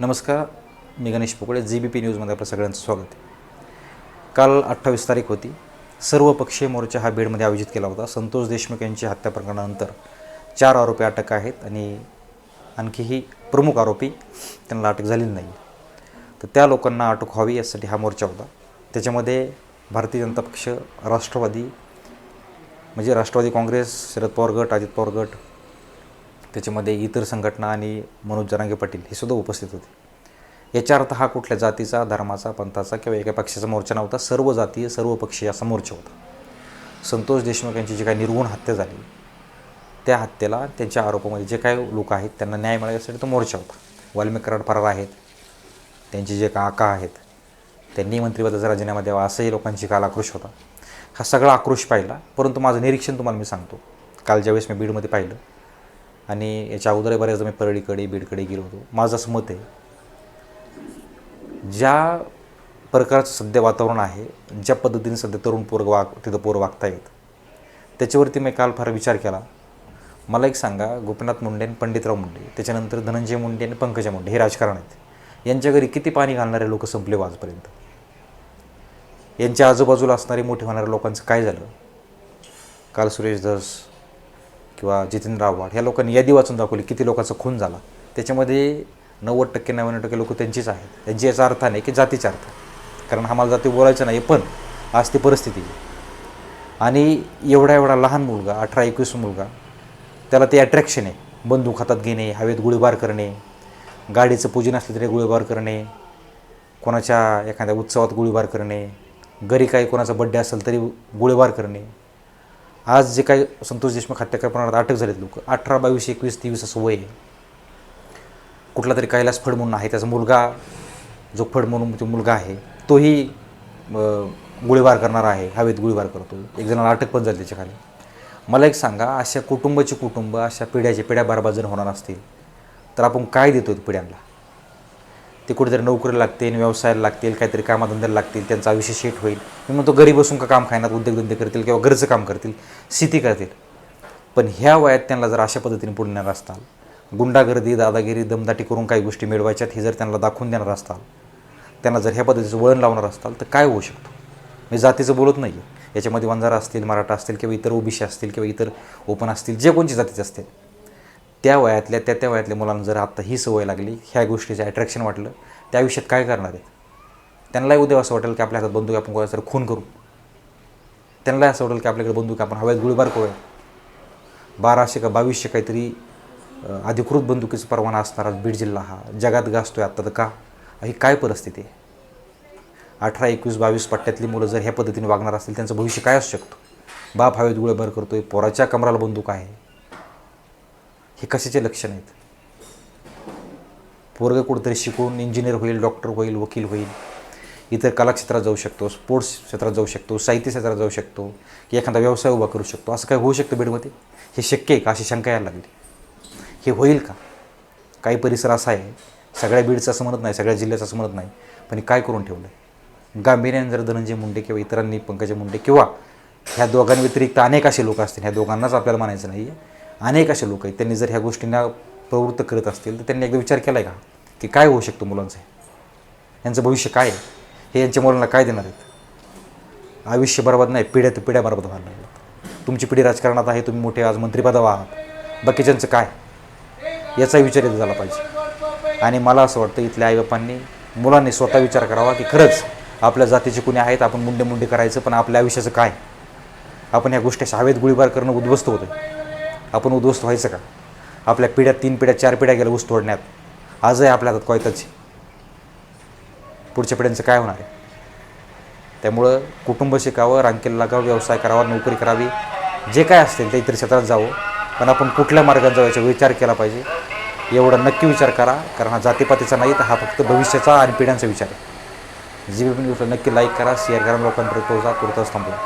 नमस्कार मी Ganesh Pokale G B P न्यूजमध्ये आपलं सगळ्यांचं स्वागत आहे. काल अठ्ठावीस तारीख होती. सर्व पक्षीय मोर्चा हा बीडमध्ये आयोजित केला होता. संतोष देशमुख यांची हत्या प्रकरणानंतर चार आरोपी अटक आहेत आणि आणखीही प्रमुख आरोपी त्यांना अटक झालेली नाही. तर त्या लोकांना अटक व्हावी यासाठी हा मोर्चा होता. त्याच्यामध्ये भारतीय जनता पक्ष राष्ट्रवादी म्हणजे राष्ट्रवादी काँग्रेस शरद पवार गट अजित पवार गट त्याच्यामध्ये इतर संघटना आणि मनोज जरांगे पाटील हे सुद्धा उपस्थित होते. याच्या अर्थ हा कुठल्या जातीचा धर्माचा पंथाचा किंवा एका पक्षाचा मोर्चा नव्हता सर्व जातीय सर्व पक्षीय असा मोर्चा होता. संतोष देशमुख यांची जी काही निर्गुण हत्या झाली त्या हत्येला त्यांच्या आरोपामध्ये जे काही लोक आहेत त्यांना न्याय मिळावा तो मोर्चा होता. वाल्मिक कराड फरार आहेत त्यांचे जे काका आहेत त्यांनी मंत्रिपदाचा राजीनामा द्यावा असंही लोकांची काल आक्रोश होता. हा सगळा आक्रोश पाहिला परंतु माझं निरीक्षण तुम्हाला मी सांगतो. काल ज्यावेळेस मी बीडमध्ये पाहिलं आणि याच्या अगोदर बऱ्याचदा मी परळीकडे बीडकडे गेलो होतो. माझं असं मत आहे ज्या प्रकारचं सध्या वातावरण आहे ज्या पद्धतीने सध्या तरुण पोरग वाग तिथं पोरं वागता येत त्याच्यावरती मी काल फार विचार केला. मला एक सांगा गोपीनाथ मुंडे आणि पंडितराव मुंडे त्याच्यानंतर धनंजय मुंडे आणि पंकजा मुंडे हे राजकारण आहेत. यांच्या घरी किती पाणी घालणारे लोक संपले आजपर्यंत? यांच्या आजूबाजूला असणारे मोठे होणाऱ्या लोकांचं काय झालं? काल सुरेश धस किंवा जितेंद्र आव्हाड ह्या लोकांनी यादी वाचून दाखवली किती लोकांचा खून झाला. त्याच्यामध्ये नव्वद टक्के नव्याण्णव टक्के लोक त्यांचीच आहेत. त्यांची याचा अर्थ नाही की जातीचा अर्थ. कारण आम्हाला जाती बोलायचं नाही पण आज ती परिस्थिती आणि एवढा एवढा लहान मुलगा अठरा एकवीस मुलगा त्याला ते अट्रॅक्शन आहे. बंदूक हातात घेणे हवेत गोळीबार करणे गाडीचं पूजन असलं तरी गोळीबार करणे कोणाच्या एखाद्या उत्सवात गोळीबार करणे घरी काही कोणाचा बड्डे असेल तरी गोळीबार करणे. आज जे काही संतोष देशमुख हत्या प्रमाणात अटक झालेत लोक. अठरा बावीस एकवीस तेवीस असं वय आहे. कुठला तरी कैलास फड म्हणून आहे त्याचा मुलगा जो फड म्हणून तो मुलगा आहे तोही गोळीबार करणारा आहे हवेत गोळीबार करतो एक जणाला अटक पण झाली त्याच्याखाली. मला एक सांगा अशा कुटुंबाची कुटुंब अशा पिढ्याचे पिढ्या बरबाद जर होणार असतील तर आपण काय देतो पिढ्यांना? ते कुठेतरी नोकरी लागतील व्यवसायाला लागतील काहीतरी कामाधंद्याला लागतील त्यांचं आयुष्य शेट होईल. मी म्हणतो घरी बसून का काम खायनात उद्योगधंदे करतील किंवा घरचं काम करतील शेती करतील. पण ह्या वयात त्यांना जर अशा पद्धतीने पुढे नेणार असताल गुंडागर्दी दादागिरी दमदाटी करून काही गोष्टी मिळवायच्यात हे जर त्यांना दाखवून देणार असताल त्यांना जर ह्या पद्धतीचं वळण लावणार असताल तर काय होऊ शकतं? मी जातीचं बोलत नाही आहे याच्यामध्ये वंजारा असतील मराठा असतील किंवा इतर ओबीसी असतील किंवा इतर ओपन असतील जे कोणची जातीचे असतील त्या वयातल्या त्या त्या वयातल्या मुलांना जर आत्ता ही सवय लागली ह्या गोष्टीचं अट्रॅक्शन वाटलं त्या आयुष्यात काय करणार आहेत त्यांनाही उद्या असं वाटेल की आपल्या हातात बंदूक आपण कोणाचा खून करू. त्यांनाही असं वाटेल की आपल्याकडे बंदूक आपण हव्यात गोळीबार करूया. बाराशे का बावीसशे काहीतरी अधिकृत बंदुकीचा परवाना असणारा बीड जिल्हा हा जगात गाजतोय आत्ता तर का? ही काय परिस्थिती आहे? अठरा एकवीस बावीस पट्ट्यातली मुलं जर ह्या पद्धतीने वागणार असतील त्यांचं भविष्य काय असू शकतो? बाप हवेत गोळीबार करतोय पोराच्या कमराला बंदूक आहे. हे कशाचे लक्षण आहेत? पोरगं कुठंतरी शिकून इंजिनियर होईल डॉक्टर होईल वकील होईल. इतर कला क्षेत्रात जाऊ शकतो स्पोर्ट्स क्षेत्रात जाऊ शकतो साहित्य क्षेत्रात जाऊ शकतो की एखादा व्यवसाय उभा करू शकतो. असं काय होऊ शकतं बीडमध्ये? हे शक्य आहे का? अशी शंका यायला लागली. हे होईल का? काही परिसर असा आहे सगळ्या बीडचं असं म्हणत नाही सगळ्या जिल्ह्याचं असं म्हणत नाही पण काय करून ठेवलं आहे गांभीर्याने जर धनंजय मुंडे किंवा इतरांनी पंकजा मुंडे किंवा ह्या दोघांव्यतिरिक्त अनेक असे लोक असतील ह्या दोघांनाच आपल्याला म्हणायचं नाही आहे अनेक असे लोक आहेत. त्यांनी जर ह्या गोष्टींना प्रवृत्त करत असतील तर त्यांनी एकदा विचार केला आहे का? की काय होऊ शकतं मुलांचं? यांचं भविष्य काय आहे? हे यांच्या मुलांना काय देणार आहेत? आयुष्य बरोबर नाही पिढ्या तर पिढ्या बरोबर व्हायला लागल्यात तुमची पिढी राजकारणात आहे तुम्ही मोठे आज मंत्रिपदावर आहात. बाकीच्यांचं काय? याचा विचार येत झाला पाहिजे. आणि मला असं वाटतं इथल्या आईबापांनी मुलांनी स्वतः विचार करावा की खरंच आपल्या जातीचे कुणी आहेत आपण मुंडे मुंडे करायचं पण आपल्या आयुष्याचं काय? आपण या गोष्टी अशा हवेत गोळीबार करणं उद्ध्वस्त होतं आपण उद्ध्वस्त व्हायचं का? आपल्या पिढ्या तीन पिढ्या चार पिढ्या गेल्या ऊस तोडण्यात. आजही आपल्या हातात कोयताची पुढच्या पिढ्यांचं काय होणार आहे? त्यामुळं कुटुंब शिकावं रांकेला लागावं व्यवसाय करावा नोकरी करावी जे काय असतील ते इतर क्षेत्रात जावं. पण आपण कुठल्या मार्गात जाऊ याचा विचार केला पाहिजे. एवढा नक्की विचार करा कारण हा जातीपातीचा नाही तर हा फक्त भविष्याचा आणि पिढ्यांचा विचार आहे. जी न्यूजला नक्की लाईक करा शेअर करा लोकांपर्यंत पोहोचा पुरताच थांबवा